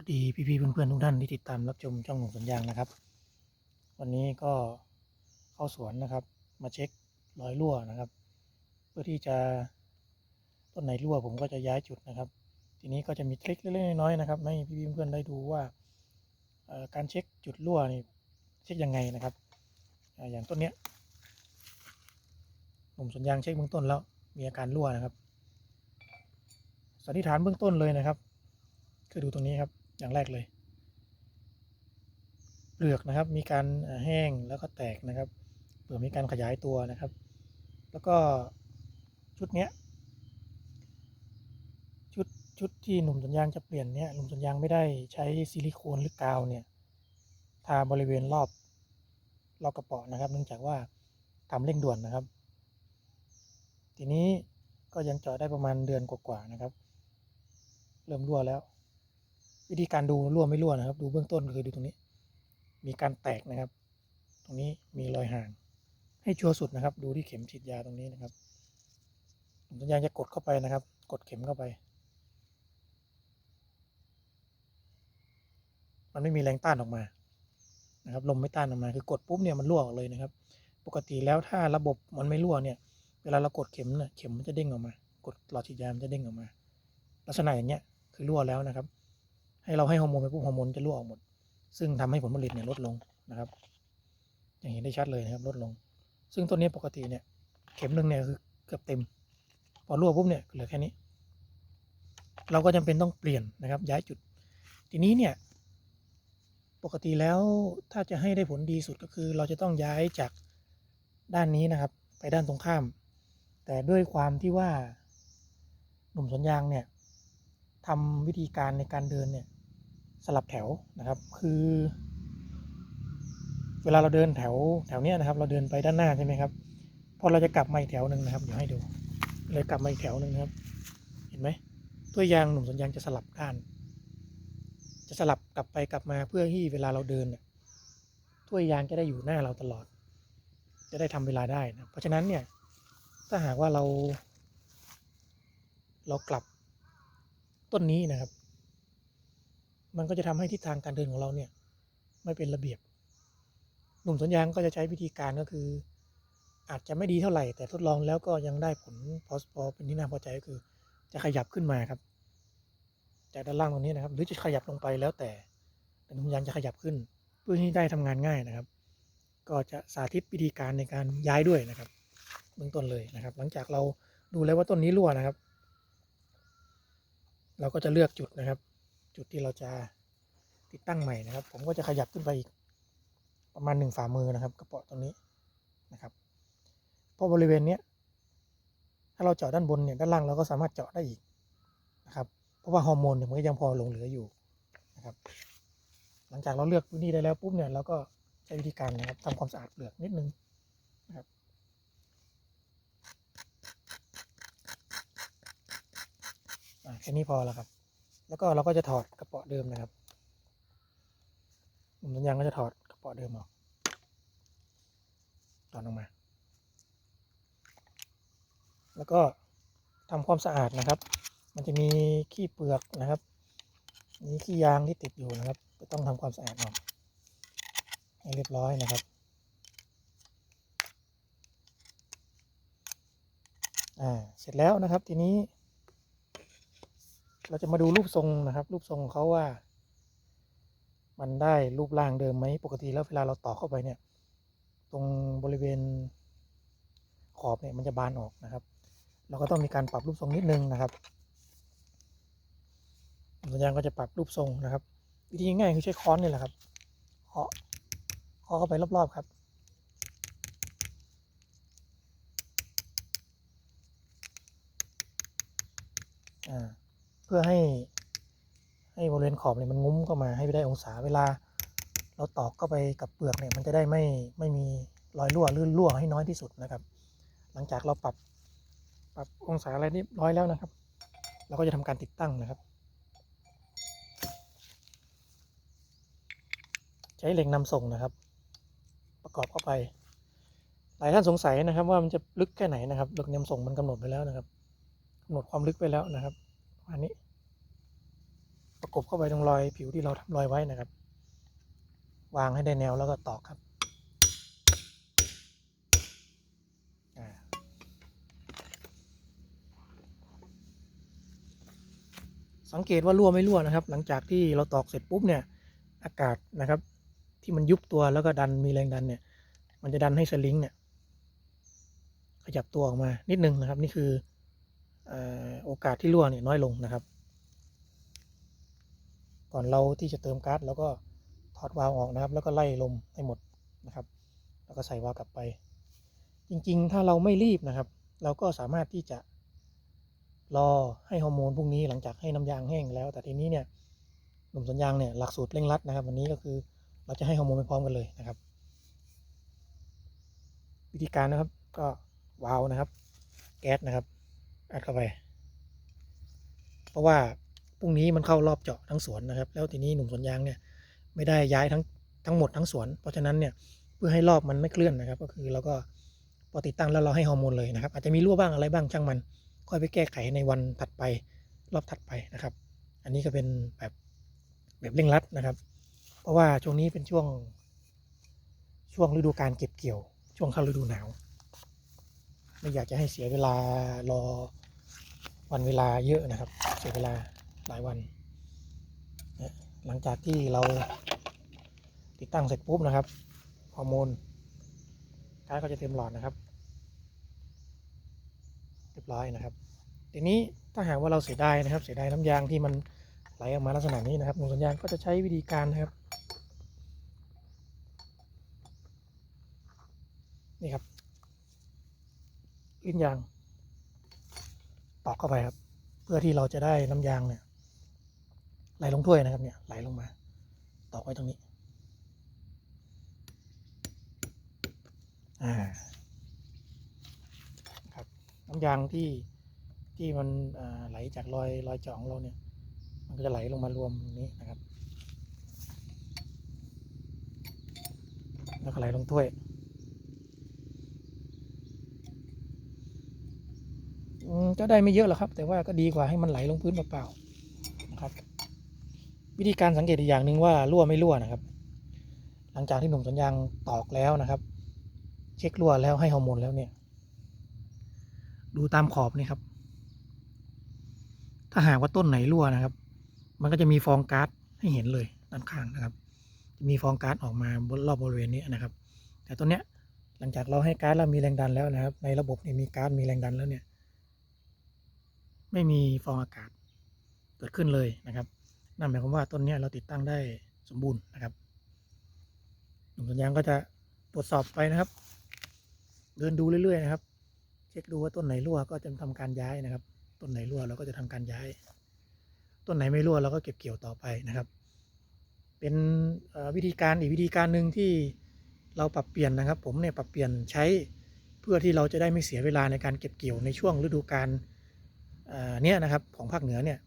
วัสดีพี่ๆเพื่อนๆทุกท่านที่ติดตามรับชมช่องหนุ่มสัญญางนะครับ วันนี้ก็เข้าสวนนะครับ มาเช็ครอยรั่วนะครับ เพื่อที่จะต้นไหนรั่วผมก็จะย้ายจุดนะครับ ทีนี้ก็จะมีทริคเล็กๆน้อยๆนะครับให้พี่ๆเพื่อนๆได้ดูว่าการเช็คจุดรั่วนี่เช็คยังไงนะครับอ่าอย่างต้นเนี้ยหนุ่มสัญญางเช็คเบื้องต้นแล้วมีอาการรั่วนะครับสันนิษฐานเบื้องต้นเลยนะครับ คือดูตรงนี้ครับ อย่างแรกเลย เปลือกนะครับมีการแห้งแล้วก็แตกนะครับเปลือกมีการขยายตัวนะครับ แล้วก็ชุดเนี้ยชุดชุดที่หนุ่มสัญญางจะเปลี่ยนเนี่ยหนุ่มสัญญางไม่ได้ใช้ซิลิโคนหรือกาวเนี่ยทาบริเวณรอบรอบกระป๋อนะครับ เนื่องจากว่าทำเร่งด่วนนะครับ ทีนี้ก็ยังเจาะได้ประมาณเดือนกว่าๆนะครับ เริ่มรั่วแล้ว วิธีการดูรั่วไม่รั่วนะครับ ดูเบื้องต้นก็คือดูตรงนี้ มีการแตกนะครับ ตรงนี้มีรอยห่าง ให้ชัวร์สุดนะครับ ดูที่เข็มฉีดยาตรงนี้นะครับผมสัญญาณจะกดเข้าไปนะครับ กดเข็มเข้าไป มันไม่มีแรงต้านออกมานะครับลมไม่ต้านออกมาคือกดปุ๊บเนี่ยมันรั่วออกเลยนะครับ ปกติแล้วถ้าระบบมันไม่รั่วเนี่ย เวลาเรากดเข็มเนี่ยเข็มมันจะเด้งออกมา กดหลอดฉีดยามันจะเด้งออกมา ลักษณะอย่างเงี้ยคือรั่วแล้วนะครับ ให้เราให้ฮอร์โมนไปปุ๊บฮอร์โมนจะรั่วออกหมด ซึ่งทำให้ผลผลิตเนี่ยลดลงนะครับอย่างเห็นได้ชัดเลยนะครับลดลง ซึ่งต้นนี้ปกติเนี่ยเข็มหนึ่งเนี่ยคือเกือบเต็ม พอรั่วปุ๊บเนี่ยเหลือแค่นี้ เราก็จำเป็นต้องเปลี่ยนนะครับ ย้ายจุด ทีนี้เนี่ยปกติแล้วถ้าจะให้ได้ผลดีสุดก็คือ เราจะต้องย้ายจากด้านนี้นะครับ ไปด้านตรงข้าม แต่ด้วยความที่ว่าหนุ่มสวนยางเนี่ยทำวิธีการในการเดินเนี่ย สลับแถวนะครับ คือ เวลาเราเดินแถวแถวเนี้ยนะครับ เราเดินไปด้านหน้าใช่ไหมครับพอเราจะกลับมาอีกแถวหนึ่งนะครับ เดี๋ยวให้ดู เลยกลับมาอีกแถวหนึ่งครับ เห็นไหมตัวยางหนุ่มสวนยางจะสลับด้าน จะสลับกลับไปกลับมาเพื่อที่เวลาเราเดินเนี่ยถ้วยยางจะได้อยู่หน้าเราตลอด จะได้ทำเวลาได้นะเพราะฉะนั้นเนี่ยถ้าหากว่าเรา เรากลับต้นนี้นะครับ มันก็จะทำให้ทิศทางการเดินของเราเนี่ยไม่เป็นระเบียบ หนุ่มสวนยางก็จะใช้วิธีการก็คือ อาจจะไม่ดีเท่าไหร่ แต่ทดลองแล้วก็ยังได้ผลพอพอเป็นที่น่าพอใจก็คือ จะขยับขึ้นมาครับ จากด้านล่างตรงนี้นะครับ หรือจะขยับลงไปแล้วแต่แต่หนุ่มยางจะขยับขึ้น เพื่อที่ได้ทำงานง่ายนะครับ ก็จะสาธิตวิธีการในการย้ายด้วยนะครับเบื้องต้นเลยนะครับ หลังจากเราดูแล้วว่าต้นนี้รั่วนะครับ เราก็จะเลือกจุดนะครับ จุดที่เราจะติดตั้งใหม่นะครับ ผมก็จะขยับขึ้นไปอีกประมาณหนึ่งฝ่ามือนะครับ กระเป๋อตรงนี้นะครับเพราะบริเวณเนี้ยถ้าเราเจาะด้านบนเนี่ยด้านล่างเราก็สามารถเจาะได้อีกนะครับ เพราะว่าฮอร์โมนเนี่ยมันก็ยังพอหลงเหลืออยู่นะครับ หลังจากเราเลือกพื้นที่ได้แล้วปุ๊บเนี่ยเราก็ใช้วิธีการนะครับทำความสะอาดเปลือกนิดนึงนะครับแค่นี้พอแล้วครับ แล้วก็เราก็จะถอดกระเป๋อเดิมนะครับหนุ่มสัญญางก็จะถอดกระเป๋อเดิมออกถอดออกมา แล้วก็ทำความสะอาดนะครับ มันจะมีขี้เปลือกนะครับมีขี้ยางที่ติดอยู่นะครับก็ต้องทำความสะอาดออกให้เรียบร้อยนะครับอ่าเสร็จแล้วนะครับทีนี้ เราจะมาดูรูปทรงนะครับ รูปทรงเขาว่า มันได้รูปร่างเดิมไหมปกติแล้วเวลาเราต่อเข้าไปเนี่ย ตรงบริเวณขอบเนี่ยมันจะบานออกนะครับ เราก็ต้องมีการปรับรูปทรงนิดนึงนะครับสัญญาณก็จะปรับรูปทรงนะครับ วิธีง่ายคือใช้ค้อนนี่แหละครับเคาะเคาะเข้าไปรอบๆครับอ่า เพื่อให้ให้บริเวณขอบเนี่ยมันงุ้มเข้ามาให้ได้องศาเวลา เราตอกเข้าไปกับเปลือกเนี่ยมันจะได้ไม่ไม่มีรอยรั่วลื่นรั่วให้น้อยที่สุดนะครับ หลังจากเราปรับปรับองศาอะไรเรียบร้อยแล้วนะครับ เราก็จะทำการติดตั้งนะครับ ใช้เหล็กนำส่งนะครับ ประกอบเข้าไป หลายท่านสงสัยนะครับ ว่ามันจะลึกแค่ไหนนะครับเหล็กนำส่งมันกำหนดไว้แล้วนะครับกำหนดความลึกไว้แล้วนะครับ ประมาณนี้ ประกบเข้าไปตรงรอยผิวที่เราทำรอยไว้นะครับ วางให้ได้แนวแล้วก็ตอกครับสังเกตว่ารั่วไม่รั่วนะครับ หลังจากที่เราตอกเสร็จปุ๊บเนี่ย อากาศนะครับ ที่มันยุบตัวแล้วก็ดันมีแรงดันเนี่ย มันจะดันให้สลิงเนี่ย ขยับตัวออกมานิดนึงนะครับ นี่คือ โอกาสที่รั่วเนี่ยน้อยลงนะครับ ก่อนเราที่จะเติมก๊าซแล้วก็ถอดวาล์วออกนะครับ แล้วก็ไล่ลมให้หมดนะครับ แล้วก็ใส่วาล์วกลับไป จริงๆ ถ้าเราไม่รีบนะครับ เราก็สามารถที่จะรอให้ฮอร์โมนพวกนี้หลังจากให้น้ำยางแห้งแล้ว แต่ทีนี้เนี่ยหนุ่มสัญญางเนี่ยหลักสูตรเร่งรัดนะครับ วันนี้ก็คือเราจะให้ฮอร์โมนไปพร้อมกันเลยนะครับ วิธีการนะครับก็วาล์วนะครับ แก๊สนะครับ อัดเข้าไป เพราะว่าพรุ่งนี้มันเข้ารอบเจาะทั้งสวนนะครับ แล้วทีนี้หนุ่มสวนยางเนี่ยไม่ได้ย้ายทั้งทั้งหมดทั้งสวน เพราะฉะนั้นเนี่ยเพื่อให้รอบมันไม่เคลื่อนนะครับ ก็คือเราก็พอติดตั้งแล้วเราให้ฮอร์โมนเลยนะครับ อาจจะมีรั่วบ้างอะไรบ้างช่างมัน ค่อยไปแก้ไขในวันถัดไปรอบถัดไปนะครับ อันนี้ก็เป็นแบบแบบเร่งรัดนะครับ เพราะว่าช่วงนี้เป็นช่วงช่วงฤดูการเก็บเกี่ยว ช่วงเข้าฤดูหนาว ไม่อยากจะให้เสียเวลารอวันเวลาเยอะนะครับ เสียเวลาหลายวันหลังจากที่เราติดตั้งเสร็จปุ๊บนะครับฮอร์โมนก๊าซก็จะเต็มหลอดนะครับเรียบร้อยนะครับ ทีนี้ถ้าหากว่าเราเสียดายนะครับ เสียดายน้ำยางที่มันไหลออกมาลักษณะนี้นะครับหนุสัญญาณก็จะใช้วิธีการนะครับ นี่ครับิ้นยาง ตอกเข้าไปครับ เพื่อที่เราจะได้น้ำยางเนี่ย ไหลลงถ้วยนะครับเนี่ยไหลลงมา ตอกไว้ตรงนี้ อ่าครับน้ำยางที่ที่มันไหลจากรอยรอยจาะของเราเนี่ย มันก็จะไหลลงมารวมตรงนี้นะครับ แล้วก็ไหลลงถ้วย อืม ก็ได้ไม่เยอะหรอกครับ แต่ว่าก็ดีกว่าให้มันไหลลงพื้นเปล่าๆนะครับ วิธีการสังเกตอีกอย่างหนึ่งว่ารั่วไม่รั่วนะครับ หลังจากที่หนุ่มสัญญางตอกแล้วนะครับ เช็ครั่วแล้วให้ฮอร์โมนแล้วเนี่ย ดูตามขอบนี่ครับ ถ้าหากว่าต้นไหนรั่วนะครับ มันก็จะมีฟองก๊าซให้เห็นเลยด้านข้างนะครับ จะมีฟองก๊าซออกมาบนรอบบริเวณนี้นะครับ แต่ตัวเนี้ยหลังจากเราให้ก๊าซแล้วมีแรงดันแล้วนะครับ ในระบบเนี่ยมีก๊าซมีแรงดันแล้วเนี่ย ไม่มีฟองอากาศเกิดขึ้นเลยนะครับ นั่นหมายความว่าต้นนี้เราติดตั้งได้สมบูรณ์นะครับหนุ่มสัญญางก็จะตรวจสอบไปนะครับ เดินดูเรื่อยๆนะครับ เช็คดูว่าต้นไหนรั่วก็จะทำการย้ายนะครับ ต้นไหนรั่วเราก็จะทำการย้าย ต้นไหนไม่รั่วเราก็เก็บเกี่ยวต่อไปนะครับ เป็นวิธีการอีกวิธีการหนึ่งที่เราปรับเปลี่ยนนะครับ ผมเนี่ยปรับเปลี่ยนใช้เพื่อที่เราจะได้ไม่เสียเวลาในการเก็บเกี่ยวในช่วงฤดูกาล เนี่ยนะครับของภาคเหนือเนี่ย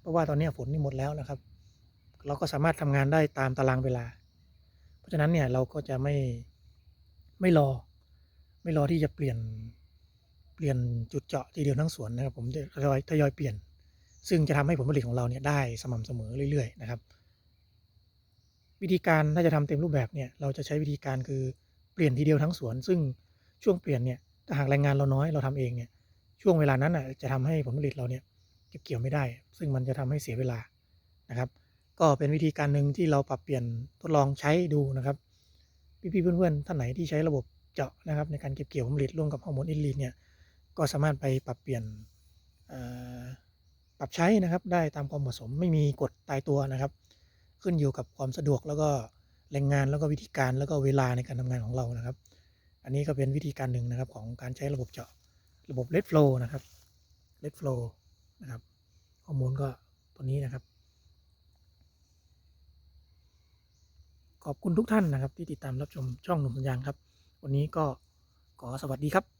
เพราะว่าตอนนี้ฝนนี่หมดแล้วนะครับ เราก็สามารถทำงานได้ตามตารางเวลา เพราะฉะนั้นเนี่ยเราก็จะไม่ไม่รอ ไม่รอที่จะเปลี่ยนเปลี่ยนจุดเจาะทีเดียวทั้งสวนนะครับ ผมจะทยอยทยอยเปลี่ยน ซึ่งจะทำให้ผลผลิตของเราเนี่ยได้สม่ำเสมอเรื่อยๆ นะครับ วิธีการถ้าจะทำเต็มรูปแบบเนี่ยเราจะใช้วิธีการคือเปลี่ยนทีเดียวทั้งสวน ซึ่งช่วงเปลี่ยนเนี่ยถ้าหากแรงงานเราน้อยเราทำเองเนี่ย ช่วงเวลานั้นอะจะทำให้ผลผลิตเราเนี่ยเก็บเกี่ยวไม่ได้ ซึ่งมันจะทำให้เสียเวลานะครับ ก็เป็นวิธีการหนึ่งที่เราปรับเปลี่ยนทดลองใช้ดูนะครับ พี่ๆเพื่อนๆท่านไหนที่ใช้ระบบเจาะนะครับ ในการเก็บเกี่ยวผลผลิตร่วมกับฮอร์โมนอินลีนเนี่ยก็สามารถไปปรับเปลี่ยนปรับใช้นะครับได้ตามความเหมาะสมไม่มีกฎตายตัวนะครับ ขึ้นอยู่กับความสะดวกแล้วก็แรงงานแล้วก็วิธีการแล้วก็เวลาในการทำงานของเรานะครับ อันนี้ก็เป็นวิธีการหนึ่งนะครับของการใช้ระบบเจาะ ระบบ Red Flow นะครับ Red Flow นะครับฮอร์โมนก็ตัวนี้นะครับ ขอบคุณทุกท่านนะครับ ที่ติดตามรับชมช่องหนุ่มสัญญางครับ วันนี้ก็ขอสวัสดีครับ